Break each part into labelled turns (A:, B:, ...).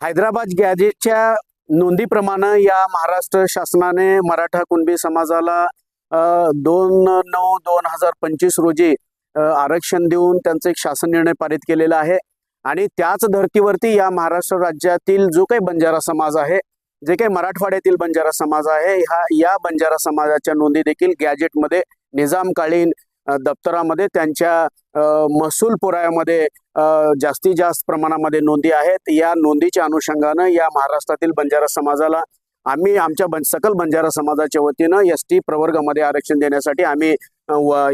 A: हैदराबाद गॅजेटच्या नोंदीप्रमाणे या महाराष्ट्र शासनाने मराठा कुणबी समाजाला दोन नऊ दोन हजार पंचवीस रोजी आरक्षण देऊन त्यांचा एक शासन निर्णय पारित केलेला आहे. आणि त्याच धर्तीवरती या महाराष्ट्र राज्यातील जो काही बंजारा समाज आहे जे काही मराठवाड्यातील बंजारा समाज आहे ह्या या बंजारा समाजाच्या नोंदी देखील गॅजेटमध्ये निजामकालीन दप्तरामध्ये त्यांच्या अ, महसूल पुराव्यामध्ये अ, जास्तीत जास्त प्रमाणामध्ये नोंदी आहेत. या नोंदीच्या अनुषंगानं या महाराष्ट्रातील बंजारा समाजाला आम्ही आमच्या बं सकल बंजारा समाजाच्या वतीनं एस टी प्रवर्गामध्ये आरक्षण देण्यासाठी आम्ही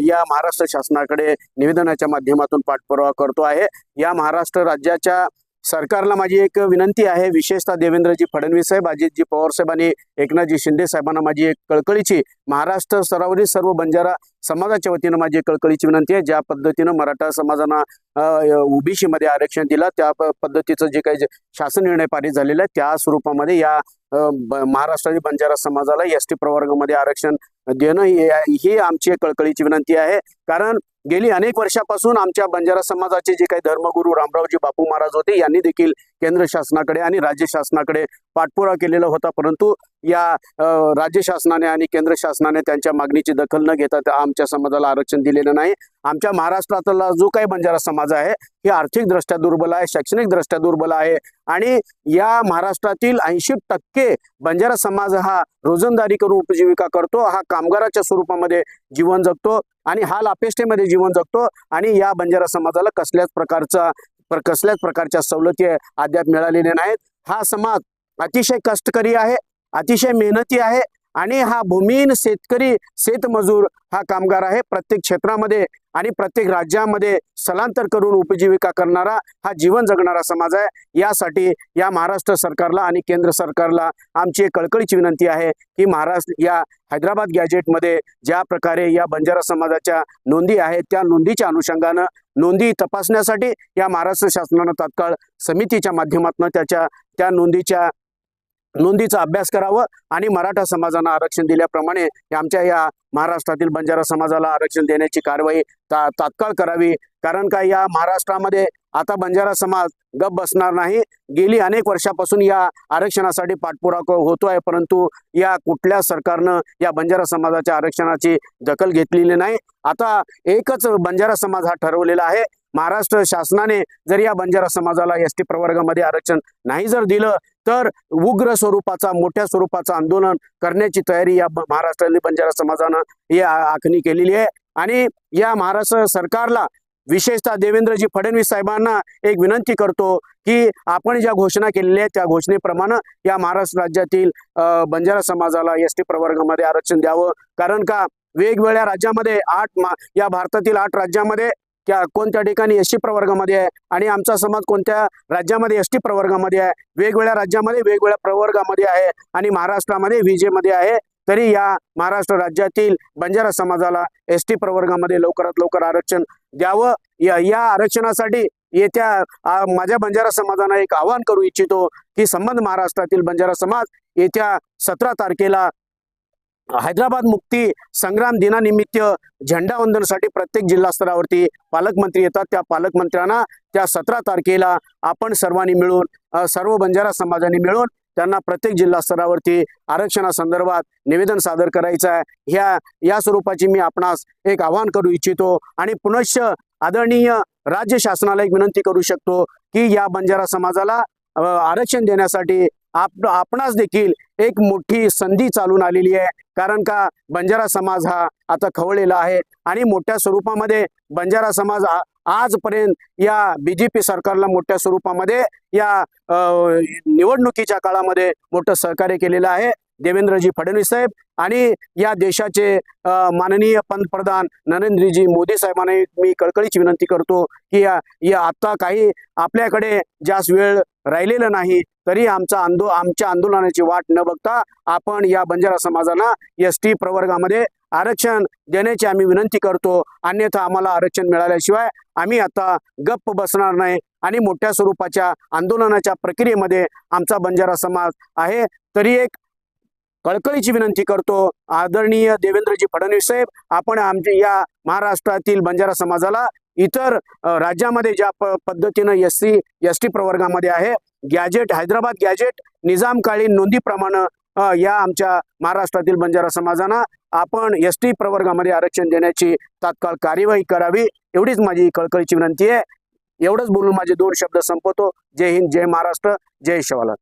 A: या महाराष्ट्र शासनाकडे निवेदनाच्या माध्यमातून पाठपुरावा करतो आहे. या महाराष्ट्र राज्याच्या सरकारला माझी एक विनंती आहे. विशेषतः देवेंद्रजी फडणवीस साहेब अजितजी पवार साहेब आणि एकनाथजी शिंदे साहेबांना माझी एक कळकळीची महाराष्ट्र स्तरावरील सर्व बंजारा समाजाच्या वतीनं माझी कळकळीची विनंती आहे. ज्या पद्धतीनं मराठा समाजानं ओबीसी मध्ये आरक्षण दिलं त्या प- पद्धतीचं जे काही जे शासन निर्णय पारित झालेलं आहे त्या स्वरूपामध्ये या महाराष्ट्रातील बंजारा समाजाला एस टी प्रवर्गामध्ये आरक्षण देणं ही ही आमची एक कळकळीची विनंती आहे. कारण गेली अनेक वर्षापासून आमच्या बंजारा समाजाचे जे काही धर्मगुरू रामरावजी बापू महाराज होते यांनी देखील केंद्र शासनाकडे आणि राज्य शासनाकडे पाठपुरा केलेला होता. परंतु या राज्य शासनाने आणि केंद्र शासनाने त्यांच्या मागणीची दखल न घेता आमच्या समाजाला आरक्षण दिलेलं नाही. आमच्या महाराष्ट्रातला जो काही बंजारा समाज आहे हे आर्थिकदृष्ट्या दुर्बल आहे शैक्षणिकदृष्ट्या दुर्बल आहे आणि या महाराष्ट्रातील ऐंशी टक्के बंजारा समाज हा रोजंदारी करून उपजीविका करतो हा कामगाराच्या स्वरूपामध्ये जीवन जगतो आणि हाल अपेष्टेमध्ये जीवन जगतो आणि या बंजारा समाजाला कसल्याच प्रकारचा प्र- कसल्याच प्रकारच्या सवलती अद्याप मिळालेल्या नाहीत. हा समाज अतिशय कष्टकरी आहे अतिशय मेहनती आहे आणि हा भूमिहीन शेतकरी शेतमजूर हा कामगार आहे. प्रत्येक क्षेत्रामध्ये आणि प्रत्येक राज्यामध्ये स्थलांतर करून उपजीविका करणारा हा जीवन जगणारा समाज आहे. यासाठी या महाराष्ट्र सरकारला आणि केंद्र सरकारला आमची एक कळकळीची विनंती आहे की महाराष्ट्र या हैदराबाद गॅजेटमध्ये ज्या प्रकारे या बंजारा समाजाच्या नोंदी आहेत त्या नोंदीच्या अनुषंगानं नोंदी तपासण्यासाठी या महाराष्ट्र शासनानं तात्काळ समितीच्या माध्यमातून त्याच्या त्या नोंदीच्या नोंदीचा अभ्यास करावं आणि मराठा समाजानं आरक्षण दिल्याप्रमाणे आमच्या या महाराष्ट्रातील बंजारा समाजाला आरक्षण देण्याची कारवाई ता तात्काळ करावी. कारण का या महाराष्ट्रामध्ये आता बंजारा समाज गप बसणार नाही. गेली अनेक वर्षापासून या आरक्षणासाठी पाठपुरावा होतो आहे परंतु या कुठल्या सरकारनं या बंजारा समाजाच्या आरक्षणाची दखल घेतलेली नाही. आता एकच बंजारा समाज हा ठरवलेला आहे. महाराष्ट्र शासनाने जर या बंजारा समाजाला एस टी प्रवर्गामध्ये आरक्षण नाही जर दिलं तर उग्र स्वरूपाचा मोठ्या स्वरूपाचं आंदोलन करण्याची तयारी या ब- महाराष्ट्रातील बंजारा समाजानं ही आखणी केलेली आहे. आणि या महाराष्ट्र सरकारला विशेषतः देवेंद्रजी फडणवीस साहेबांना एक विनंती करतो की आपण ज्या घोषणा केलेल्या आहेत त्या घोषणेप्रमाणे या महाराष्ट्र राज्यातील बंजारा समाजाला एस टी प्रवर्गामध्ये आरक्षण द्यावं. कारण का? वेगवेगळ्या राज्यामध्ये आठ या भारतातील आठ राज्यामध्ये त्या कोणत्या ठिकाणी एस टी प्रवर्गामध्ये आहे आणि आमचा समाज कोणत्या राज्यामध्ये एस टी प्रवर्गामध्ये आहे? वेगवेगळ्या राज्यामध्ये वेगवेगळ्या प्रवर्गामध्ये आहे आणि महाराष्ट्रामध्ये विजेमध्ये आहे. तरी या महाराष्ट्र राज्यातील बंजारा समाजाला एस टी प्रवर्गामध्ये लवकरात लवकर आरक्षण द्यावं. या या आरक्षणासाठी येत्या माझ्या बंजारा समाजानं एक आवाहन करू इच्छितो की संबंध महाराष्ट्रातील बंजारा समाज येत्या सतरा तारखेला हैदराबाद मुक्ती संग्राम दिनानिमित्त झेंडावंदनसाठी प्रत्येक जिल्हा स्तरावरती पालकमंत्री येतात. त्या पालकमंत्र्यांना त्या सतरा तारखेला आपण सर्वांनी मिळून सर्व बंजारा समाजाने मिळून त्यांना प्रत्येक जिल्हा स्तरावरती आरक्षणासंदर्भात निवेदन सादर करायचं आहे. ह्या या स्वरूपाची मी आपणास एक आवाहन करू इच्छितो आणि पुनश्च आदरणीय राज्य शासनाला एक विनंती करू शकतो की या बंजारा समाजाला आरक्षण देण्यासाठी आप आपणास देखील एक मोठी संधी चालून आलेली आहे. कारण का बंजारा समाज हा आता खवळलेला आहे आणि मोठ्या स्वरूपामध्ये बंजारा समाज आजपर्यंत या बीजेपी सरकारला मोठ्या स्वरूपामध्ये या निवडणुकीच्या काळामध्ये मोठं सहकार्य केलेलं आहे. देवेंद्रजी फडणवीस साहेब आणि या देशाचे माननीय पंतप्रधान नरेंद्रजी मोदी साहेबांना मी कळकळीची विनंती करतो की या या आता काही आपल्याकडे जास्त वेळ राहिलेलं नाही तरी आमचा आंदो आमच्या आंदोलनाची वाट न बघता आपण या बंजारा समाजाला एस टी प्रवर्गामध्ये आरक्षण देण्याची आम्ही विनंती करतो. अन्यथा आम्हाला आरक्षण मिळाल्याशिवाय आम्ही आता गप्प बसणार नाही आणि मोठ्या स्वरूपाच्या आंदोलनाच्या प्रक्रियेमध्ये आमचा बंजारा समाज आहे. तरी एक कळकळीची विनंती करतो. आदरणीय देवेंद्रजी फडणवीस साहेब आपण आमच्या या महाराष्ट्रातील बंजारा समाजाला इतर राज्यामध्ये ज्या प पद्धतीनं एस सी एस टी प्रवर्गामध्ये आहे गॅजेट हैदराबाद गॅजेट निजामकालीन नोंदीप्रमाणे या आमच्या महाराष्ट्रातील बंजारा समाजांना आपण एस टी प्रवर्गामध्ये आरक्षण देण्याची तात्काळ कार्यवाही करावी एवढीच माझी कळकळीची विनंती आहे. एवढंच बोलून माझे दोन शब्द संपवतो. जय हिंद जय महाराष्ट्र जय शिवालाल